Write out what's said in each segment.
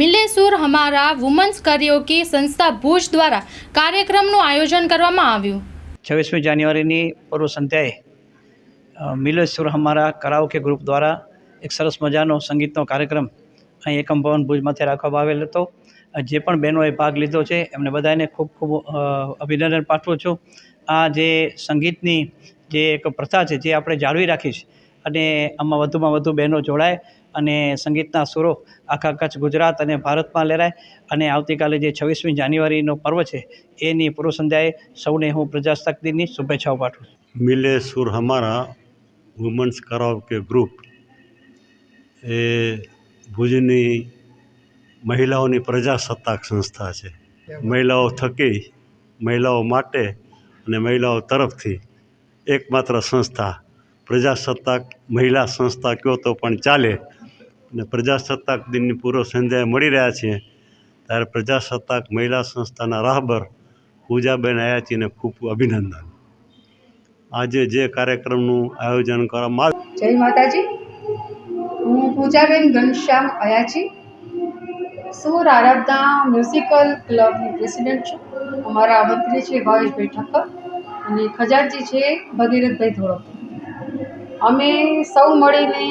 મિલે Sur Hamara women's કરિયોકી સંસ્થા ભુજ દ્વારા કાર્યક્રમનું આયોજન કરવામાં આવ્યું. છવ્વીસમી જાન્યુઆરીની પૂર્વ સંધ્યાએ મિલેસુર મિલે સુર હમારા કરાઓકે ગ્રુપ દ્વારા એક સરસ મજાનો સંગીતનો કાર્યક્રમ અહીં એકમ ભવન ભુજમાંથી રાખવામાં આવેલ હતો. જે પણ બહેનોએ ભાગ લીધો છે, એમને બધાને ખૂબ ખૂબ અભિનંદન પાઠવું છું. આ જે સંગીતની જે એક પ્રથા છે, જે આપણે જાળવી રાખીશ અને આમાં વધુમાં વધુ બહેનો જોડાય અને સંગીતના સુરો આખા કચ્છ, ગુજરાત અને ભારતમાં લહેરાય અને આવતીકાલે જે છવ્વીસમી જાન્યુઆરીનો પર્વ છે, એની પૂર્વ સંધ્યાએ સૌને હું પ્રજાસત્તાક દિનની શુભેચ્છાઓ પાઠવું છું. Mile Sur Hamara women's karaoke group, એ ભુજની મહિલાઓની પ્રજાસત્તાક સંસ્થા છે. મહિલાઓ થકી, મહિલાઓ માટે અને મહિલાઓ તરફથી એકમાત્ર સંસ્થા, પ્રજાસત્તાક મહિલા સંસ્થા કહો તો પણ ચાલે અને પ્રજાસત્તાક દિનની પૂર્વ સંધ્યાએ મળી રહ્યા છીએ, ત્યારે પ્રજાસત્તાક મહિલા સંસ્થાના રાહબર પૂજાબેન આયાચીને ખૂબ અભિનંદન. આજે જે કાર્યક્રમનું આયોજન કરવામાં આવ્યું જય માતાજી. હું પૂજાબેન ઘનશ્યામ અયાચી સુર આરાધના મ્યુઝિકલ ક્લબની પ્રેસિડેન્ટ છું. અમારા મંત્રી છે ભાવેશભાઈ ઠક્કર અને ખજાનચી છે ભગીરથભાઈ ધોળક અમે સૌ મળીને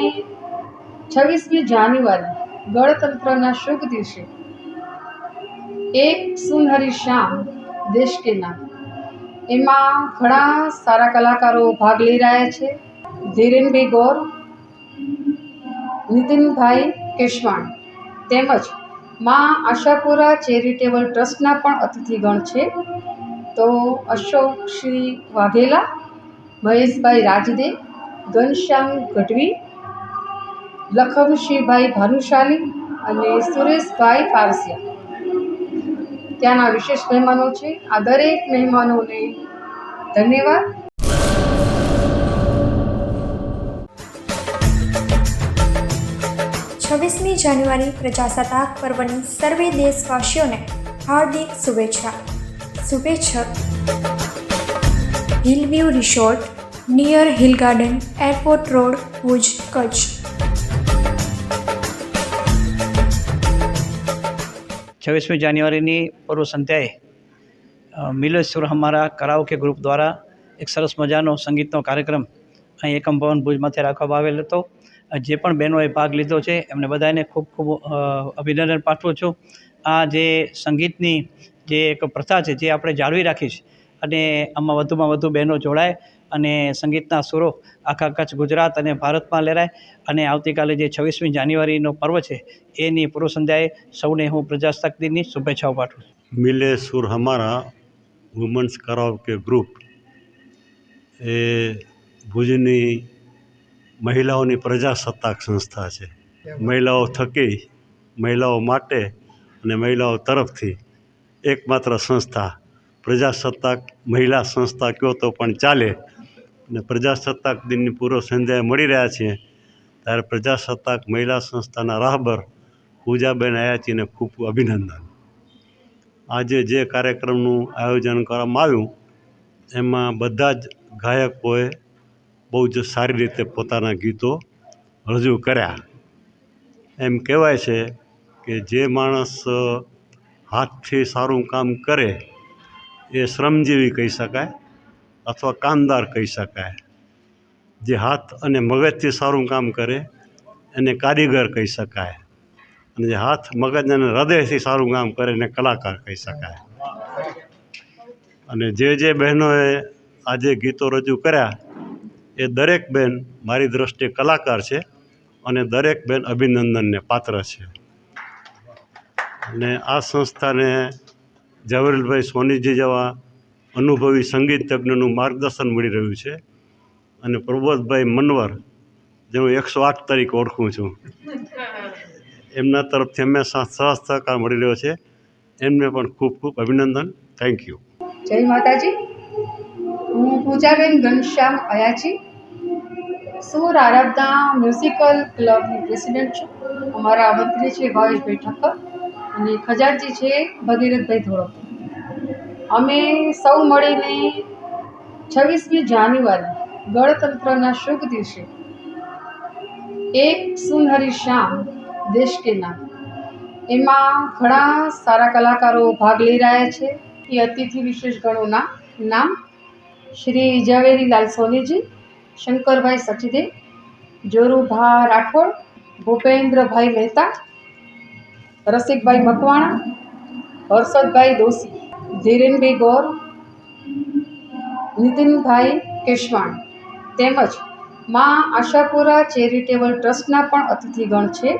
છવ્વીસમી જાન્યુઆરી, ગણતંત્રના શુભ દિવસે. એક સુનહરી શામ દેશ કે નામ. એમાં ઘણા સારા કલાકારો ભાગ લઈ રહ્યા છે. ધીરેનભાઈ ગોર, નીતિનભાઈ કેશવાણ તેમજમાં આશાપુરા ચેરિટેબલ ટ્રસ્ટના પણ અતિથિગણ છે. તો અશોક શ્રી વાઘેલા, મહેશભાઈ રાજદે, ઘનશ્યામ ગઢવી લખમશીભાઈ ભાનુશાલી અને સુરેશભાઈ પારસિયા. ત્યાંના વિશેષ મહેમાનો છે. આ દરેક મહેમાનોને ધન્યવાદ. છવ્વીસમી જાન્યુઆરી પ્રજાસત્તાક પર્વની સર્વે દેશવાસીઓને હાર્દિક શુભેચ્છા. શુભેચ્છક hill view resort, near hill garden, airport road, Bhuj, Kutch. છવ્વીસમી જાન્યુઆરીની પૂર્વ સંધ્યાએ મિલેશ્વર હમારા કરાઓકે ગ્રુપ દ્વારા એક સરસ મજાનો સંગીતનો કાર્યક્રમ અહીં એકમ ભવન ભુજમાંથી રાખવામાં આવેલ હતો. જે પણ બહેનોએ ભાગ લીધો છે, એમને બધાને ખૂબ ખૂબ અભિનંદન પાઠવું છું. આ જે સંગીતની જે એક પ્રથા છે, જે આપણે જાળવી રાખીશ અને આમાં વધુમાં વધુ બહેનો જોડાય અને સંગીતના સુરો આખા કચ્છ, ગુજરાત અને ભારતમાં લહેરાય અને આવતીકાલે જે છવ્વીસમી જાન્યુઆરીનો પર્વ છે, એની પૂર્વ સંધ્યાએ સૌને હું પ્રજાસત્તાક દિનની શુભેચ્છાઓ પાઠવું છું. Mile Sur Hamara women's karaoke group, એ ભુજની મહિલાઓની પ્રજાસત્તાક સંસ્થા છે. મહિલાઓ થકી, મહિલાઓ માટે અને મહિલાઓ તરફથી એકમાત્ર સંસ્થા, પ્રજાસત્તાક મહિલા સંસ્થા કહો તો પણ ચાલે અને પ્રજાસત્તાક દિનની પૂર્વ સંધ્યાએ મળી રહ્યા છીએ, ત્યારે પ્રજાસત્તાક મહિલા સંસ્થાના રાહબર પૂજાબેન આયાચીને ખૂબ ખૂબ અભિનંદન. આજે જે કાર્યક્રમનું આયોજન કરવામાં આવ્યું, એમાં બધા જ ગાયકોએ બહુ જ સારી રીતે પોતાના ગીતો રજૂ કર્યા. એમ કહેવાય છે કે જે માણસ હાથથી સારું કામ કરે, એ શ્રમજીવી કહી શકાય અથવા કામદાર કહી શકાય. જે હાથ અને મગજથી સારું કામ કરે, એને કારીગર કહી શકાય. અને જે હાથ, મગજ અને હૃદયથી સારું કામ કરે, એને કલાકાર કહી શકાય. અને જે જે બહેનોએ આજે ગીતો રજૂ કર્યા, એ દરેક બેન મારી દૃષ્ટિએ કલાકાર છે અને દરેક બેન અભિનંદનને પાત્ર છે. અને આ સંસ્થાને જવરીલભાઈ સોનીજી જેવા અનુભવી સંગીત તજ્ઞનું માર્ગદર્શન મળી રહ્યું છે. અને પ્રબોધભાઈ મનવર જે હું એકસો આઠ તરીકે ઓળખું છું. એમના તરફથી હંમેશા સહસહકાર મળી રહ્યો છે. એમને પણ ખૂબ ખૂબ અભિનંદન. થેન્ક યુ જય માતાજી. હું પૂજાબેન ઘનશ્યામ અયાચી, સુર આરાધના મ્યુઝિકલ ક્લબની પ્રેસિડેન્ટ છું. અમારા મંત્રી છે ભાવેશભાઈ ઠક્કર અને ખજાનજી છે ભગીરથભાઈ ધોળક. અમે સૌ મળીને છવ્વીસમી જાન્યુઆરી ગણતંત્રના શુભ દિવસે એક સુનહરી શામ દેશ કે નામ. એમાં ઘણા સારા કલાકારો ભાગ લઈ રહ્યા છે. એ અતિથિ વિશેષ ગણોના નામ શ્રી ઝવેરીલાલ સોનીજી, શંકરભાઈ સચદે જોરુભા રાઠોડ, ભૂપેન્દ્રભાઈ મહેતા, રસિકભાઈ મકવાણા, હર્ષદભાઈ દોશી. ધીરેનભાઈ ગોર, નીતિનભાઈ કેશવાણ. તેમજમાં આશાપુરા ચેરિટેબલ ટ્રસ્ટના પણ અતિથિગણ છે.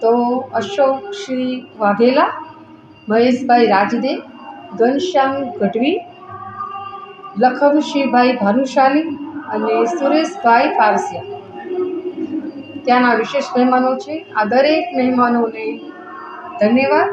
તો અશોક શ્રી વાઘેલા, મહેશભાઈ રાજદે, ઘનશ્યામ ગઢવી લખમશ્રીભાઈ ભાનુશાલી અને સુરેશભાઈ પારસિયા ત્યાંના વિશેષ મહેમાનો છે. આ દરેક મહેમાનોને ધન્યવાદ.